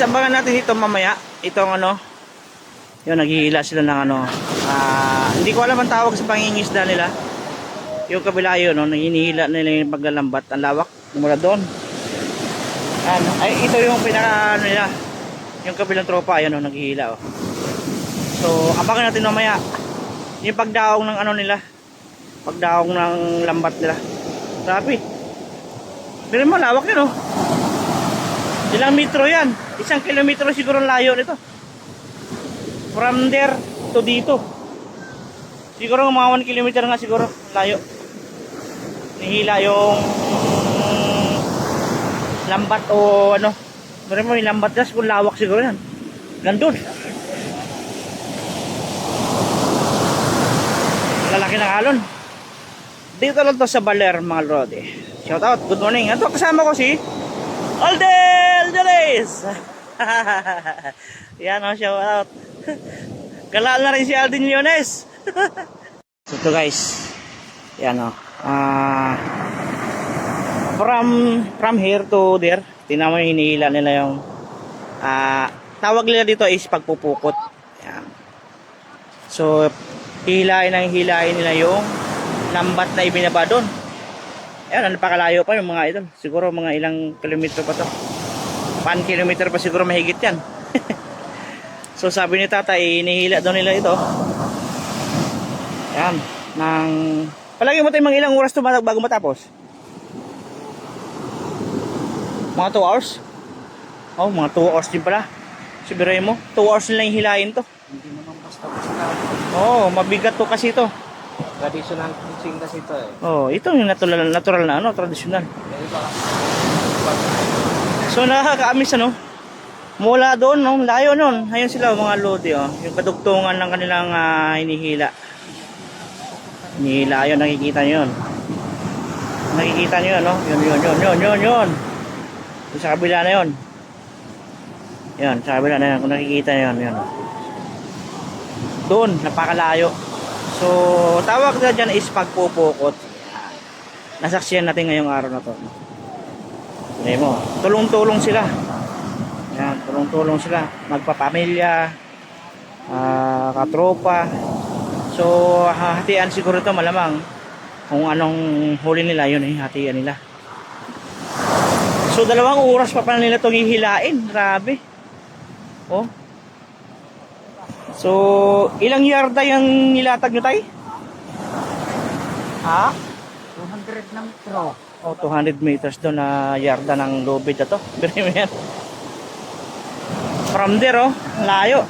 guys, abangan natin ito mamaya. Itong ano, yun, naghihila sila ng ano. Ah, hindi ko alam ang tawag sa pangingisda nila. Yung kabila yun, no, hinihila nila yung paglalambat. Ang lawak, mula doon. Yan. Ay, ito yung pinaka ano nila. Yung kabilang tropa, ayun, no, naghihila. Oh. So, abangan natin mamaya. Yung pagdaong ng ano nila. Pagdaong ng lambat nila. Grabe. Pero malawak yun, oh. Ilang metro yan? Isang kilometro siguro layo nito. From there to dito. Siguro mga 1 kilometer nga siguro layo. Nihila yung lambat o ano. Pero mo yung lambat gas kung lawak siguro yan. Gandun. Lalaki ng alon. Dito lang to sa Baler mga lodi. Shout out, good morning. Ito kasama ko si Aldel Delis! Yan o, shout out. Galaan na rin si Aldin Leones. so ito guys. Yan o. Ah, from from here to there, tingnan mo yung hinihila nila yung ah, tawag nila dito is pagpupukot. Yan. So, hilain ang hilain nila yung lambat na ibinaba doon. Ayan, napakalayo pa yung mga idol. Siguro mga ilang kilometro pa to. 1 kilometer pa siguro mahigit yan. so sabi ni tatay, inihila daw nila ito. Ayan, ng... Palagi mo tayo mga ilang oras to bago matapos? Mga 2 hours? Oh, mga 2 hours din pala. Sibiray mo, 2 hours nila yung hilain to. Hindi naman basta-basta. Oh, mabigat to kasi to. Traditional fishing kasi ito eh. Oh, ito yung natural, natural na ano, traditional. Iba So nakakaamis ano? Mula doon, no? layo noon. Ayun sila mga lodi, oh. Yung kadugtungan ng kanilang ah, hinihila. Hinihila yun, nakikita nyo yun. Nakikita nyo yun, no? Yun, yun, yun, yun, yun, yun. Sa kabila na yun. Yun, sa kabila na yun. Kung nakikita nyo yun, yun. Doon, napakalayo. So, tawag na dyan is pagpupukot. Yan. Nasaksiyan natin ngayong araw na to. Hindi mo, tulong-tulong sila. Yan, tulong-tulong sila. Magpapamilya, ah, katropa. So, hahatian siguro ito malamang kung anong huli nila, yun eh, hatian nila. So, dalawang oras pa pala nila itong hihilain. Grabe. Oh. So, ilang yarda yung nilatag nyo tay? Ha? 200 na metro. Oh, 200 meters doon na yarda ng lubid na to. Yan. From there, oh, layo.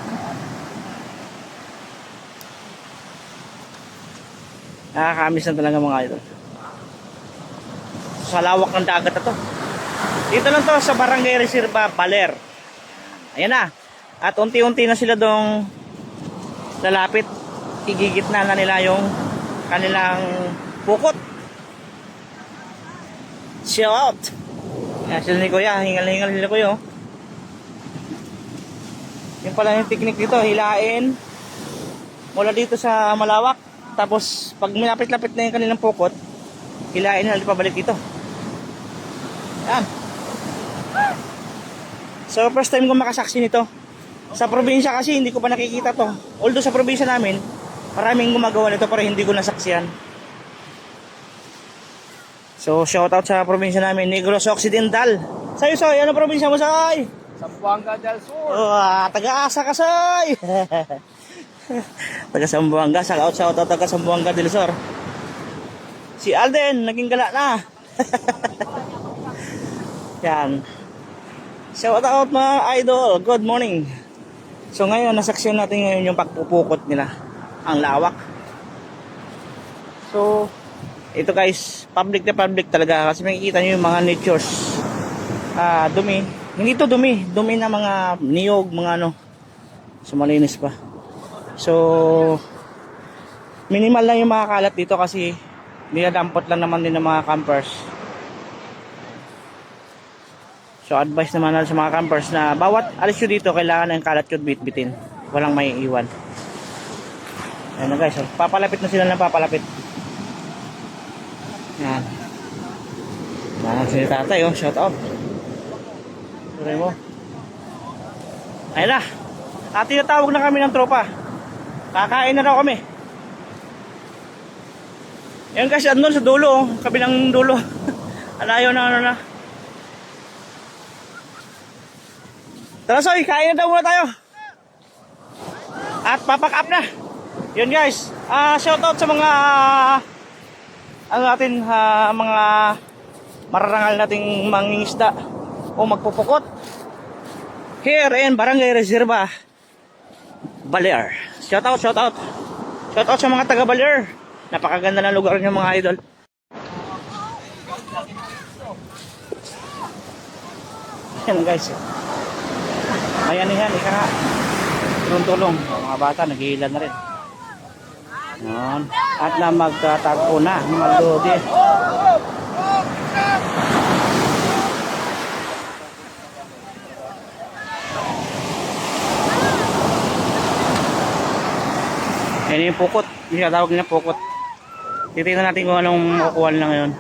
Nakakamiss na talaga mga idol. Sa lawak ng dagat na to. Dito lang to sa Barangay Reserva, Baler. Ayan na. At unti-unti na sila dong lalapit. Igigit na na nila yung kanilang pukot. Shout out. Yan sila ni Kuya, hingal-hingal sila Kuya. oh. Yung pala yung technique dito, hilain mula dito sa malawak. Tapos pag malapit-lapit na yung kanilang pukot, hilain na pabalik dito. Yan. So first time ko makasaksi nito. Sa probinsya kasi hindi ko pa nakikita to. Although sa probinsya namin, maraming gumagawa nito pero hindi ko nasaksiyan. So, shout out sa probinsya namin, Negros Occidental. Sa'yo, Soy, ano probinsya mo, Soy? Sambuanga del Sur. Oh, ah, taga-asa ka, Soy! taga Sambuanga, shout out, shout out, taga Sambuanga del Sur. Si Alden, naging gala na. Yan. Shout out mga idol, good morning. So ngayon, nasaksiyan natin ngayon yung pagpupukot nila. Ang lawak. So, ito guys, public na public talaga kasi makikita nyo yung mga natures. Ah, dumi. Hindi to dumi, dumi na mga niyog, mga ano. So malinis pa. So minimal lang yung mga kalat dito kasi niladampot lang naman din ng mga campers. So advice naman natin sa mga campers na bawat alis nyo dito kailangan ng kalat yun bitbitin. Walang may iwan. Ayan na guys, oh. papalapit na sila ng papalapit. Yan. Yan si tatay oh, shout out. Tuloy mo. Ayun na. At tinatawag na kami ng tropa. Kakain na daw kami. Yan kasi andun sa dulo, oh. kabilang dulo. Alayo na ano na. Tara Soy, kain na daw muna tayo. At papak up na. Yun guys, ah shoutout sa mga ano natin, ah, mga mararangal nating mangingisda o magpupukot. Here in Barangay Reserva, Baler. Shoutout, shoutout. Shoutout sa mga taga Baler. Napakaganda ng lugar niyo mga idol. Yan guys. Bayanihan, ika nga. Tulong-tulong. Mga bata, naghihila na rin. Yan. At na magtatagpo na, mga lodi. Yan yung pukot. Yung tinatawag nila pukot. Titignan natin kung anong makukuha nila ngayon.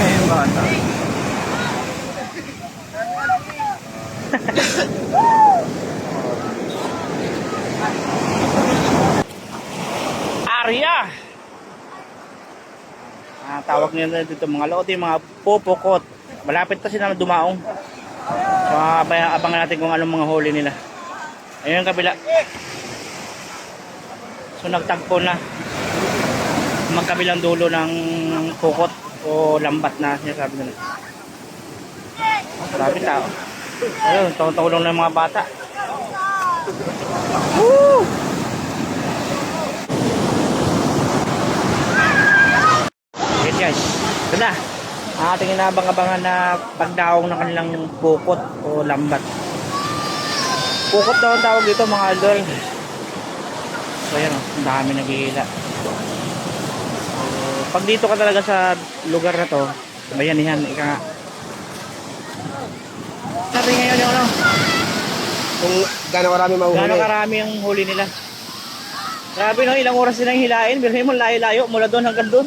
Ayun bata. Arya! Ah, tawag nila dito mga lodi, mga pupukot. Malapit kasi na dumaong. So, abang, abangan natin kung anong mga huli nila. Ayun yung kabila. So, nagtagpo na. Magkabilang dulo ng pukot o lambat na sinasabi nila. Marami tao. Ayun, tulong ng mga bata. Woo! Yan guys. Ito na. Ang ating inabang-abangan na pagdaong ng kanilang pukot o lambat. Pukot daw ang tawag dito mga idol. So yan o, ang dami naghihila. So, pag dito ka talaga sa lugar na to, bayanihan, ika nga. Sabi ngayon yung ano, Kung gano'ng karami mahuhuli. Gano'ng karami ang huli nila. Grabe no, ilang oras silang hilain. Bilhin mo layo-layo mula doon hanggang doon.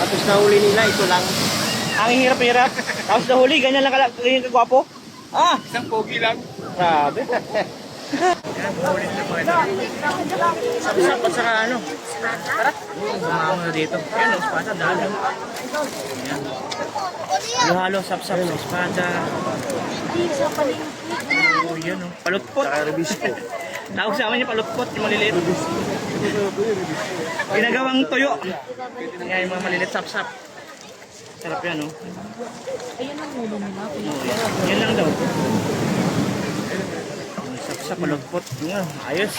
Tapos nahuli nila, ito lang. Ang hirap-hirap. Tapos nahuli, ganyan lang kala- ganyan kagwapo. Ah, Isang pogi lang. grabe. Yan, huli nila mga ito. At saka ano. Tara. Bumangon na dito. Yan, ang espada, dalo. Yan. Halo-halo, sapsap sa espada. Oh, yan oh. Palutpot. Tawag sa amin yung palutpot, yung maliliit. Ginagawang tuyo. Yan, yung mga maliliit sapsap. Sarap yan, oh. Ayun ang ulo nila. Oh, yan. Yan lang daw. Sapsap, palutpot. Yan, ayos.